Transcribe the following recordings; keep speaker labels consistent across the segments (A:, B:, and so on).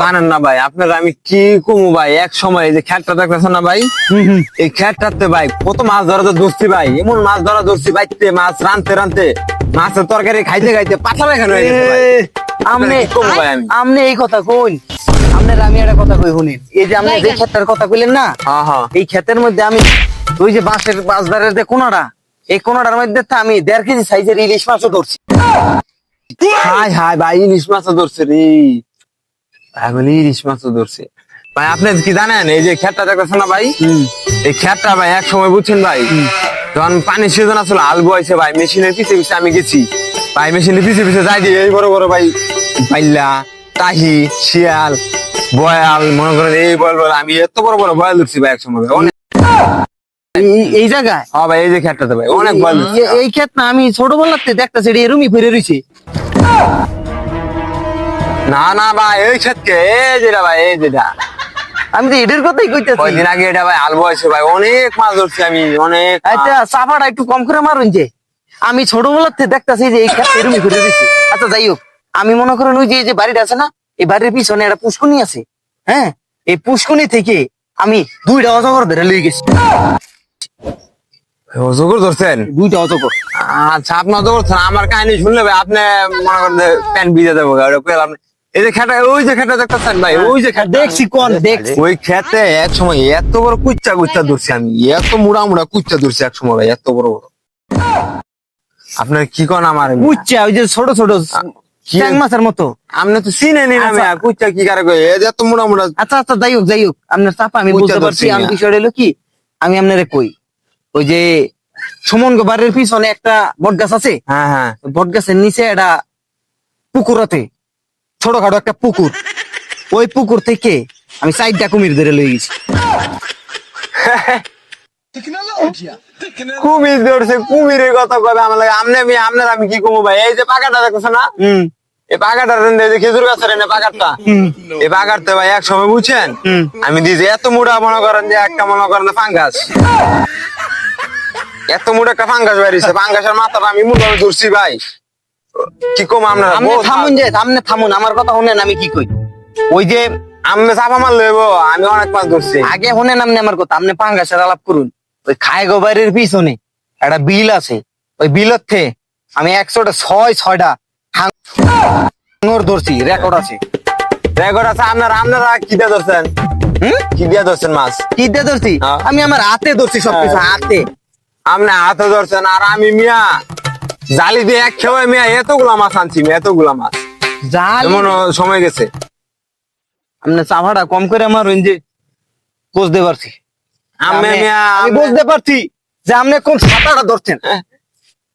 A: জানেন না ভাই আপনার আমি কি কমু ভাই? এক সময় যে খ্যাটটা দেখতেছেন না ভাই? এই খ্যাটটাতে ভাই কত মাছ ধরা তো ধরছি ভাই এমন মাছ ধরা ধরছি বাইতে মাছ রানতে রানতে মাছের তরকারি খাইতে খাইতে।
B: আমনে? আমনে এই কথা আমি একটা কথা কই শুনিন। এই যে আপনি যে ক্ষেতের কথা কইলেন না
A: হ্যাঁ হ্যাঁ।
B: এই ক্ষেতের মধ্যে আমি ওই যে বাঁশের বাঁশদারের যে কোনাটা এই কোনাটার মধ্যে তো আমি দেড় কেজি সাইজের ইলিশ মাছও ধরছি।
A: হাই হাই ভাই ইলিশ মাছও ধরছে রে। ভাই বলি ইলিশ মাছও ধরছে। ভাই আপনি কি জানেন এই যে দেখতেছেন না ভাই? এই খ্যাটটা ভাই এক সময় বুঝছেন ভাই? যখন পানি সিজন আসলে আল বয়েছে ভাই মেশিনের পিছে পিছে আমি গেছি। ভাই মেশিনের পিছে পিছে যাই দিয়ে এই বড় বড় ভাই তাহি শিয়াল বয়াল মনে করেন এই বয়াল আমি এত বড় বড় বয়াল ধরছি ভাই এক সময়। অনেক
B: এই- জায়গায়?
A: হ্যাঁ ভাই এই যে খ্যাটটাতে ভাই অনেক বয়াল
B: এই- ক্ষেত না আমি ছোটবেলাতে দেখতেছি এরুমি ফিরে রয়েছে
A: না না ভাই এই যেটা ভাই এই যেটা
B: আমি তো এদের কথাই কইতেছি।
A: কয়দিন আগে এটা ভাই আল বয়েছে ভাই অনেক মাছ ধরছি আমি অনেক
B: আচ্ছা সাফাটা একটু কম করে মারুন যে। আমি ছোটবেলাতে দেখতেছি যে এই ক্ষেত এরুমি ফিরে রয়েছে আচ্ছা যাই হোক আমি মনে করেন ওই যে যে বাড়িটা আছে না এই বাড়ির পিছনে একটা পুষ্কুনি আছে। হ্যাঁ এই পুষ্কুনি থেকে আমি দুইটা অজগর ধরে লই গেছি।
A: অজগর ধরছেন?
B: দুইটা অজগর
A: আচ্ছা আপনি করছেন আমার কাহিনী শুনলে ভাই আপনি মনে করেন প্যান্ট ভিজে দেবো। এই যে খেটা ওই যে খেটা দেখতেছেন ভাই ওই যে
B: দেখছি কোন দেখছি।
A: ওই খেতে এক সময় এত বড় কুচ্চা কুচ্চা ধরছি আমি এত মুড়া মুড়া কুচ্চা ধরছি এক সময় ভাই এত বড় বড়। আপনার কি কোন আমার?
B: বুঝছে ওই যে ছোট ছোট? ট্যাং মাছের মতো।
A: আপনি তো চিনে নিন আমি
B: আচ্ছা।
A: কুচ্চা কি কারে কই এই যে এত মুড়া মুড়া
B: আচ্ছা আচ্ছা যাই হোক যাই হোক। আপনার চাপা আমি
A: বুঝতে
B: পারছি আমি। হলো কি? আমি আপনারে কই? ওই যে সুমন বাড়ির পিছনে একটা বট গাছ আছে?
A: হ্যাঁ হ্যাঁ।
B: বট গাছের নিচে একটা পুকুর আছে। ছোটখাটো একটা পুকুর। ওই পুকুর থেকে আমি চারটা কুমির ধরে লই গেছি।
A: কুমির ধরছে কুমিরের কথা কবে আমার লাগে? আমনে আমি আপনার আমি কি কমু ভাই? এই যে পাকাটা দেখছ না?
B: হুম।
A: এই পাকাটার এই যে খেজুর গাছের এনে পাকারটা এই পাকারতে ভাই এক সময় বুঝছেন আমি দিয়েছি এত মোটা মনে করেন যে একটা মনে করেন ফাঙ্গাস। এত মুড়া একটা ফাঙ্গাস বেরিয়েছে ফাঙ্গাসের মাথাটা আমি মুড়া ধরছি ভাই। কি কম আপনারা?
B: আপনি থামুন যে আপনি থামুন আমার কথা শুনেন আমি কি কই? ওই যে
A: আমি চাপা মার লইব আমি অনেক মাছ ধরছি।
B: আগে শুনেন আপনি আমার কথা আপনি ফাঙ্গাসের আলাপ করুন। ওই খায় গোবারের পিছনে একটা বিল আছে ওই বিলের থেকে আমি একশোটা ছয় ছয়টা ধরছি রেকর্ড আছে।
A: রেকর্ড আছে আপনারা আপনারা কি দিয়ে ধরছেন?
B: হুম?
A: কি দিয়ে ধরছেন মাছ?
B: কি দিয়ে ধরছি?
A: হ্যাঁ।
B: আমি আমার হাতে ধরছি সবকিছু হাতে।
A: আপনি হাতে ধরছেন আর আমি মিয়া জালি দিয়ে এক খেয়ে মিয়া এতগুলা মাছ আনছি মিয়া এতগুলা মাছ।
B: জাল?
A: এমন সময় গেছে।
B: আপনি চাভাটা কম করে আমার যে বুঝতে পারছি।
A: আমি মিয়া
B: আমি বুঝতে পারছি যে আপনি কোন ছাতাটা ধরছেন।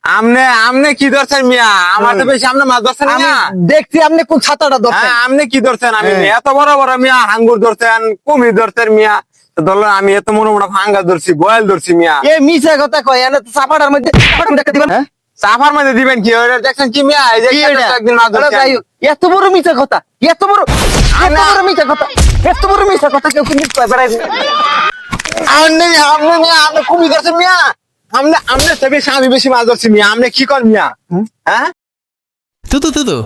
A: আমনে আমনে কি ধরছেন মিয়া? আমার তো বেশি আমনে মাছ ধরছেন না।
B: দেখছি আপনি কোন ছাতাটা ধরছেন।
A: হ্যাঁ আমনে কি ধরছেন আমি
B: হ্যাঁ।
A: এত বড় বড় মিয়া হাঙ্গুর ধরছেন কুমির ধরছেন মিয়া। তো ধরলেন আমি এত মোটা মোটা ফাঙ্গা ধরছি বয়াল ধরছি মিয়া।
B: এ মিছা কথা কয় এনে তো চাপাটার মধ্যে দেখা দিবেন। হ্যাঁ?
A: চাপার মধ্যে দিবেন কি ওটা দেখছেন কি মিয়া? এই যে? তো একদিন
B: আরে
A: ধরছি।
B: এত বড় মিথ্যা কথা এত বড় এত
A: না।
B: বড় মিথ্যা কথা এত বড় মিথ্যা কথা কেউ কিন্তু কয় বেড়াই
A: আমনে মিয়া আমনে মিয়া আমনে কুমির ধরছেন মিয়া। আমনে আমনে তো বেশি বেশি মাছ ধরছি মিয়া। আমনে কি কর মিয়া? হ্যাঁ?
C: Tutu tutu.